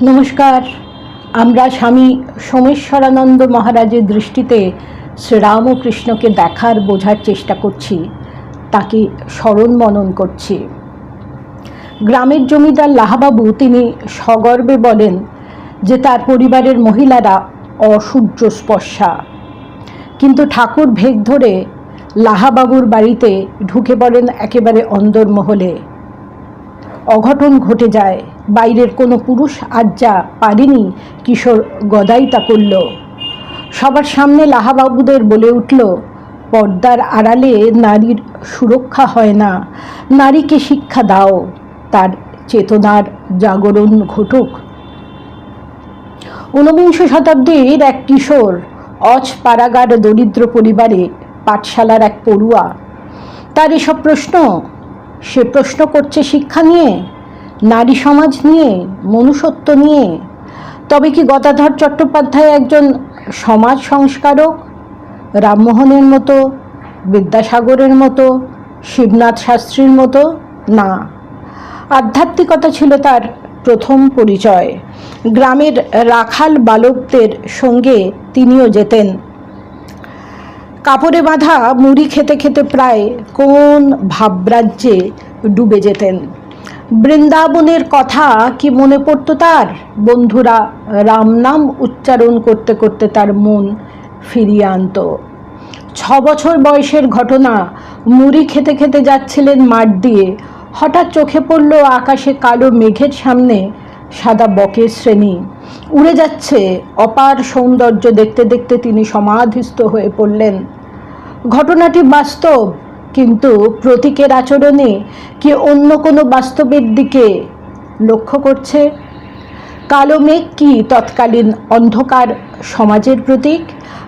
নমস্কার। আমরা স্বামী সোমেশ্বরানন্দ মহারাজের দৃষ্টিতে শ্রীরামকৃষ্ণকে দেখার, বোঝার চেষ্টা করছি, তাকে স্মরণ মনন করছি। গ্রামের জমিদার লাহাবাবু তিনি সগর্বে বলেন যে তার পরিবারের মহিলারা অসূর্য স্পর্শা। কিন্তু ঠাকুর ভেগ ধরে লাহাবাবুর বাড়িতে ঢুকে পড়েন একেবারে অন্দরমহলে। অঘটন ঘটে যায় বাইরের কোনো পুরুষ আজ যা পারেনি, কিশোর গদাই তা করল। সবার সামনে লাহাবাবুদের বলে উঠল, পর্দার আড়ালে নারীর সুরক্ষা হয় না, নারীকে শিক্ষা দাও, তার চেতনার জাগরণ ঘটুক। ঊনবিংশ শতাব্দীর এক কিশোর অজ পাড়াগার দরিদ্র পরিবারে পাঠশালার এক পড়ুয়া, তার এসব প্রশ্ন, সে প্রশ্ন করছে শিক্ষা নিয়ে? নারী সমাজ নিয়ে, মনুষ্যত্ব নিয়ে। তবে কি গদাধর চট্টোপাধ্যায় একজন সমাজ সংস্কারক? রামমোহনের মতো, বিদ্যাসাগরের মতো, শিবনাথ শাস্ত্রীর মতো? না। আধ্যাত্মিকতা ছিল তার প্রথম পরিচয়। গ্রামের রাখাল বালকদের সঙ্গে তিনিও যেতেন। কাপড়ে বাঁধা মুড়ি খেতে খেতে প্রায় কোন ভাবরাজ্যে ডুবে যেতেন। বৃন্দাবনের কথা কি মনে পড়তো তার? বন্ধুরা রাম নাম উচ্চারণ করতে করতে তার মন ফিরিয়ে আনতো। ছ বছর বয়সের ঘটনা, মুড়ি খেতে খেতে যাচ্ছিলেন মাঠ দিয়ে। হঠাৎ চোখে পড়ল আকাশে কালো মেঘের সামনে সাদা বকের শ্রেণি। উড়ে যাচ্ছে, অপার সৌন্দর্য দেখতে দেখতে তিনি সমাধিস্থ হয়ে পড়লেন। ঘটনাটি বাস্তব কিন্তু প্রতীকের আচরণে কি অন্য কোনো বাস্তবের দিকে লক্ষ্য করছে? কালো মেঘ কি তৎকালীন অন্ধকার সমাজের প্রতীক?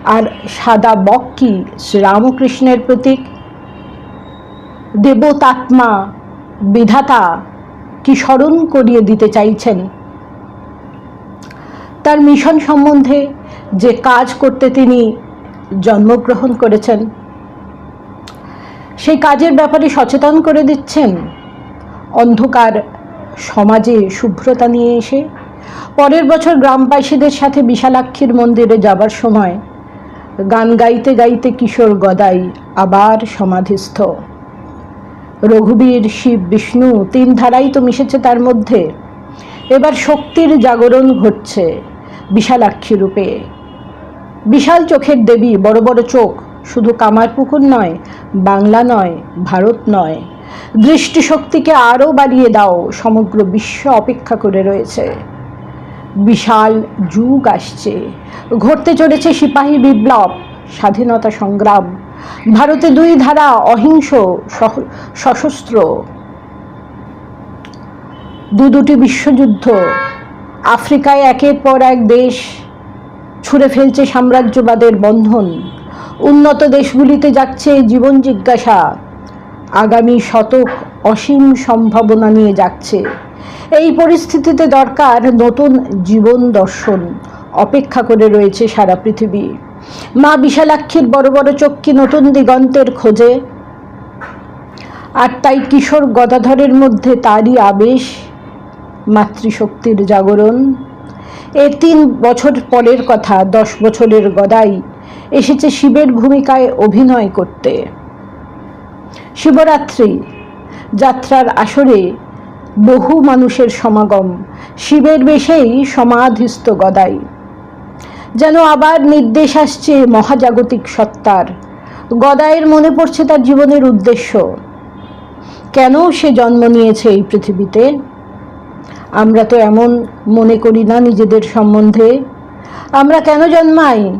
আর সাদা বক কি শ্রীরামকৃষ্ণের প্রতীক? দেবতাত্মা, বিধাতা কি স্মরণ করিয়ে দিতে চাইছেন? তার মিশন সম্বন্ধে যে কাজ করতে তিনি জন্মগ্রহণ করেছেন সেই কাজের ব্যাপারে সচেতন করে দিচ্ছেন। অন্ধকার সমাজে শুভ্রতা নিয়ে এসে পরের বছর গ্রামবাসীদের সাথে বিশালাক্ষীর মন্দিরে যাবার সময় গান গাইতে গাইতে কিশোর গদাই আবার সমাধিস্থ। রঘুবীর, শিব, বিষ্ণু তিন ধারাই তো মিশেছে তার মধ্যে। এবার শক্তির জাগরণ ঘটছে বিশালাক্ষী রূপে। বিশাল চোখের দেবী, বড় বড় চোখ। শুধু কামারপুকুর নয়, বাংলা নয়, ভারত নয়। দৃষ্টিশক্তিকে আরও বাড়িয়ে দাও, সমগ্র বিশ্ব অপেক্ষা করে রয়েছে। বিশাল যুগ আসছে। ঘটতে চলেছে সিপাহী বিপ্লব, স্বাধীনতা সংগ্রাম। ভারতে দুই ধারা অহিংস সশস্ত্র। দু দুটি বিশ্বযুদ্ধ। আফ্রিকায় একের পর এক দেশ ছুঁড়ে ফেলছে সাম্রাজ্যবাদের বন্ধন। উন্নত দেশগুলিতে যাচ্ছে জীবন জিজ্ঞাসা। আগামী শতক অসীম সম্ভাবনা নিয়ে যাচ্ছে। এই পরিস্থিতিতে দরকার নতুন জীবন দর্শন অপেক্ষা করে রয়েছে সারা পৃথিবী। মা বিশালাক্ষীর বড় বড় চক্ষি নতুন দিগন্তের খোঁজে। আর তাই কিশোর গদাধরের মধ্যে তারই আবেশ, মাতৃশক্তির জাগরণ। এর তিন বছর পরের কথা, দশ বছরের গদাই এসেছে শিবের ভূমিকায় অভিনয় করতে। শিবরাত্রি, যাত্রার আসরে বহু মানুষের সমাগম, শিবের বেশেই সমাধিস্থ গদাই। যেন আবার নির্দেশ আসছে মহাজাগতিক সত্তার। গদায়ের মনে পড়ছে তার জীবনের উদ্দেশ্য। কেন সে জন্ম নিয়েছে এই পৃথিবীতে? আমরা তো এমন মনে করি না নিজেদের সম্বন্ধে। আমরা কেন জন্মাই?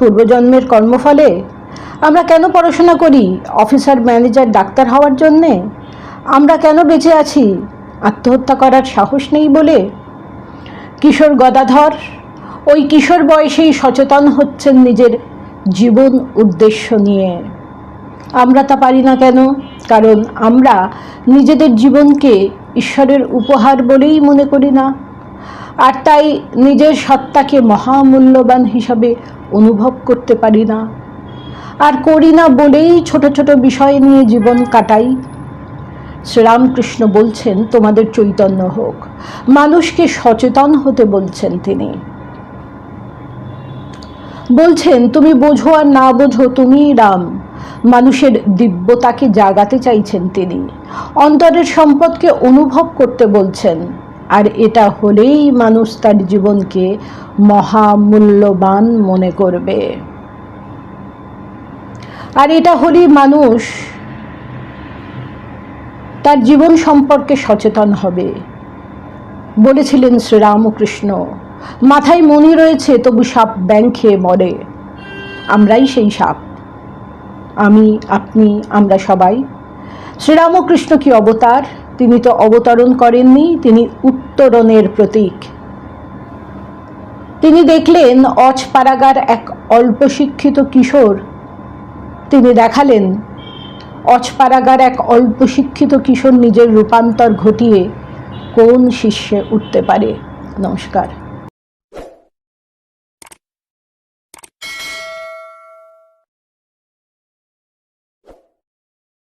পূর্বজন্মের কর্মফলে? আমরা কেন পড়াশোনা করি? অফিসার, ম্যানেজার, ডাক্তার হওয়ার জন্যে? আমরা কেন বেঁচে আছি? আত্মহত্যা করার সাহস নেই বলে? কিশোর গদাধর, ওই কিশোর বয়সেই সচেতন হচ্ছেন নিজের জীবন উদ্দেশ্য নিয়ে। আমরা তা পারি না কেন? কারণ আমরা নিজেদের জীবনকে ঈশ্বরের উপহার বলেই মনে করি না। আর তাই নিজের সত্তাকে মহামূল্যবান হিসাবে অনুভব করতে পারি না। আর করি না বলেই ছোট ছোট বিষয় নিয়ে জীবন কাটাই। শ্রীরামকৃষ্ণ বলছেন, তোমাদের চৈতন্য হোক। মানুষকে সচেতন হতে বলছেন তিনি। বলছেন, তুমি বোঝো আর না বোঝো, তুমি রাম। মানুষের দিব্যতাকে জাগাতে চাইছেন তিনি। অন্তরের সম্পদকে অনুভব করতে বলছেন। আর এটা হলেই মানুষ তার জীবনকে মহামূল্যবান মনে করবে। আর এটা হলেই মানুষ তার জীবন সম্পর্কে সচেতন হবে। বলেছিলেন শ্রীরামকৃষ্ণ, মাথায় মনি রয়েছে, তবু সাপ ব্যাং খেয়ে মরে। আমরাই সেই সাপ। আমি, আপনি, আমরা সবাই। শ্রীরামকৃষ্ণ কি অবতার? তিনি তো অবতরণ করেননি, তিনি উত্তরণের প্রতীক। তিনি দেখলেন অজপাড়াগার এক অল্প শিক্ষিত কিশোর। তিনি দেখালেন অজপাড়াগার এক অল্প শিক্ষিত কিশোর নিজের রূপান্তর ঘটিয়ে কোন শিষ্যে উঠতে পারে। নমস্কার।